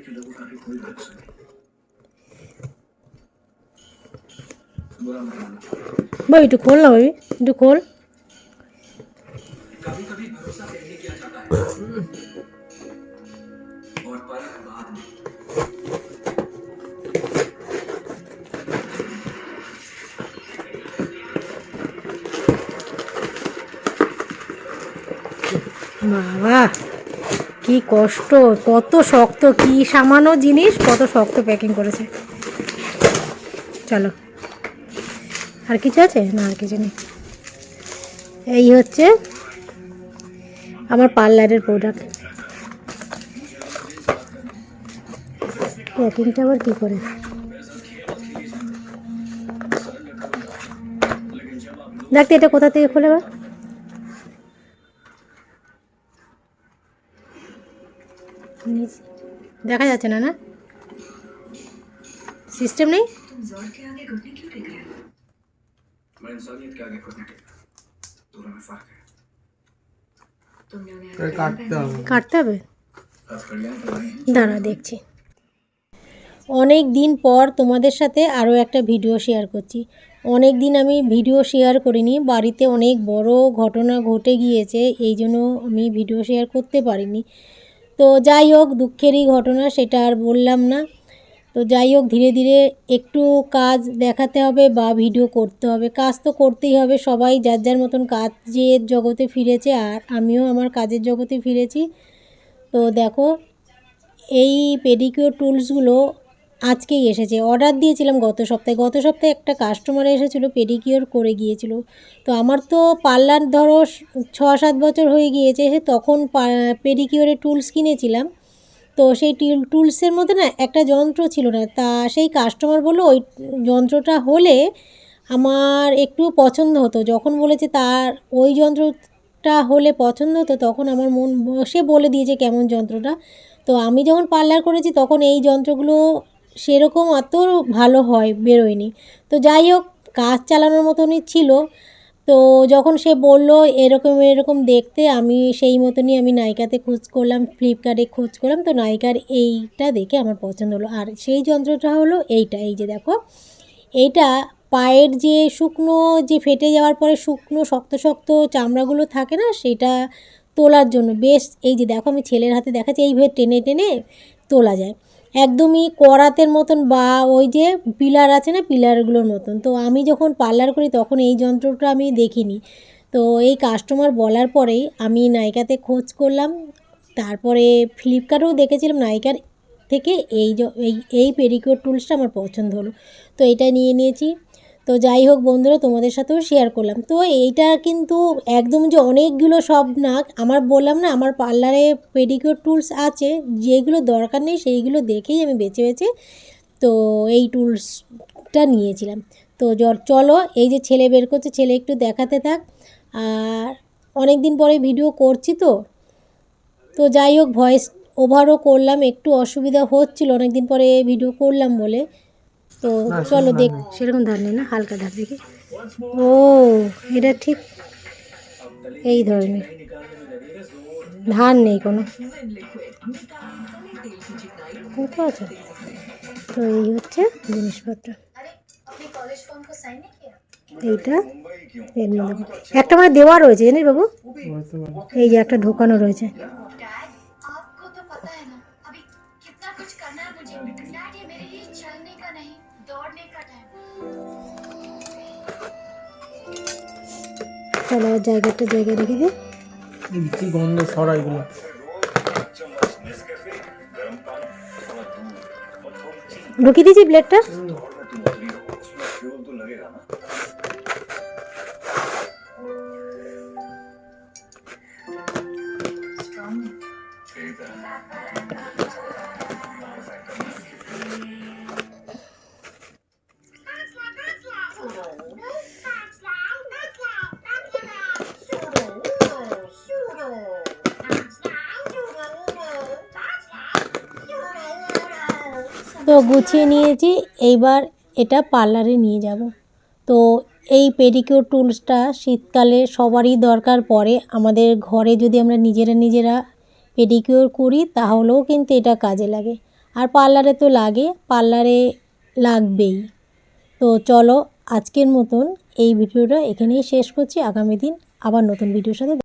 şekilde bu taşı koyacaksın. भाई इधर खोल ना भाई इधर खोल कभी कभी भरोसा पहले किया जाता है और परख बाद में वाह वाह কি কষ্ট, কত শক্ত, কি সামান্য জিনিস, কত শক্ত প্যাকিং করেছে। চলো। আর কিছু আছে? না, আর কিছু নেই। এই হচ্ছে আমার পার্লারের প্রোডাক্ট প্যাকিংটা আবার কী করে? দেখতে এটা কোথা থেকে খোলে আবার দেখা যাচ্ছে না না সিস্টেম নেই मैं इंसानियत के आगे खुद नहीं टिकता दोनों में फर्क है কাটতে হবে কাটতে হবে आप कल्याण करवाएं দাঁড়া দেখছি অনেক দিন পর তোমাদের সাথে আরও একটা ভিডিও শেয়ার করছি অনেক দিন আমি ভিডিও শেয়ার করিনি বাড়িতে অনেক বড় ঘটনা ঘটে গিয়েছে এই জন্য আমি ভিডিও শেয়ার করতে পারিনি তো যাই হোক দুঃখেরই ঘটনা সেটা আর বললাম না। তো যাই হোক, ধীরে ধীরে একটু কাজ দেখাতে হবে বা ভিডিও করতে হবে। কাজ তো করতেই হবে, সবাই যার যার মতন কাজের জগতে ফিরেছে আর আমিও আমার কাজের জগতে ফিরেছি। তো দেখো, এই পেডিকিউর টুলসগুলো আজকেই এসেছে। অর্ডার দিয়েছিলাম গত সপ্তাহে। গত সপ্তাহে একটা কাস্টমার এসেছিল পেডিকিওর করে গিয়েছিল। তো আমার তো পার্লার ধরো ছ সাত বছর হয়ে গিয়েছে, সে তখন পেডিকিওরের টুলস কিনেছিলাম। তো সেই টিল টুলসের মধ্যে না একটা যন্ত্র ছিল না। তা সেই কাস্টমার বলল, ওই যন্ত্রটা হলে আমার একটু পছন্দ হতো। যখন বলেছে তার, ওই যন্ত্রটা হলে পছন্দ হতো, তখন আমার মন বসে বলে দিয়েছে কেমন যন্ত্রটা। তো আমি যখন পার্লার করেছি, তখন এই যন্ত্রগুলো সেরকম অত ভালো হয়, বেরোয়নি। তো যাই হোক, কাজ চালানোর মতনই ছিল। তো যখন সে বলল, এরকম এরকম দেখতে, আমি সেই মতনই আমি নায়িকাতে খোঁজ করলাম, ফ্লিপকার্টে খোঁজ করলাম, তো নাইকার এইটা দেখে আমার পছন্দ হলো। আর সেই যন্ত্রটা হলো এইটা, এই যে দেখো, এইটা পায়ের যে শুকনো, যে ফেটে যাওয়ার পরে শুকনো, শক্ত শক্ত চামড়াগুলো থাকে না, সেটা তোলার জন্য। বেশ, এই যে দেখো, আমি ছেলের হাতে দেখাচ্ছি, এইভাবে টেনে টেনে তোলা যায়। একদমই করাতের মতন বা ওই যে পিলার আছে না, পিলারগুলোর মতন। তো আমি যখন পার্লার করি তখন এই যন্ত্রটা আমি দেখিনি। তো এই কাস্টমার বলার পরেই আমি নায়িকাতে খোঁজ করলাম। তারপরে ফ্লিপকার্টেও দেখেছিলাম নায়িকার থেকে এই এই এই টুলসটা আমার পছন্দ হলো। তো এটা নিয়ে নিয়েছি। তো যাই হোক বন্ধুরা, তোমাদের সাথেও শেয়ার করলাম। তো এইটা কিন্তু একদম যে অনেকগুলো সব না, আমার বললাম না, আমার পার্লারে পেডিকিউর টুলস আছে, যেগুলো দরকার নেই সেইগুলো দেখেই আমি বেছে বেছে, তো এই টুলসটা নিয়েছিলাম। তো চলো, এই যে ছেলে বের করছে, ছেলে একটু দেখাতে থাক। আর অনেক দিন পরে ভিডিও করছি তো। তো যাই হোক ভয়েস ওভারও করলাম, একটু অসুবিধা হচ্ছিল অনেক দিন পরে ভিডিও করলাম বলে। তো চলো দেখ সেরকম ধার নেই না হালকা ধার দেখি। ও এটা ঠিক এই ধরনের। ধার নেই কোনো। বুঝতে পারছ তো এই হচ্ছে জিনিসপত্র। এইটা এর মধ্যে। একটা মানে দেওয়া রয়েছে জানিস বাবু? এই যে একটা ঢোকানো রয়েছে। का नहीं दौड़ने का टाइम চলো আর জায়গাটা জায়গায় রেখে দিই এই কি গন্ধ ছড়া এগুলো ঢুকিয়ে দিয়েছি প্লেটটা তো গুছিয়ে নিয়েছি। এইবার এটা পার্লারে নিয়ে যাব। তো এই পেডিকিউর টুলসটা শীতকালে সবারই দরকার পড়ে। আমাদের ঘরে যদি আমরা নিজেরা নিজেরা পেডিকিউর করি, তাহলেও কিন্তু এটা কাজে লাগে। আর পার্লারে তো লাগে পার্লারে লাগবেই। তো চলো আজকের মতন এই ভিডিওটা এখানেই শেষ করছি। আগামী দিন আবার নতুন ভিডিওর সাথে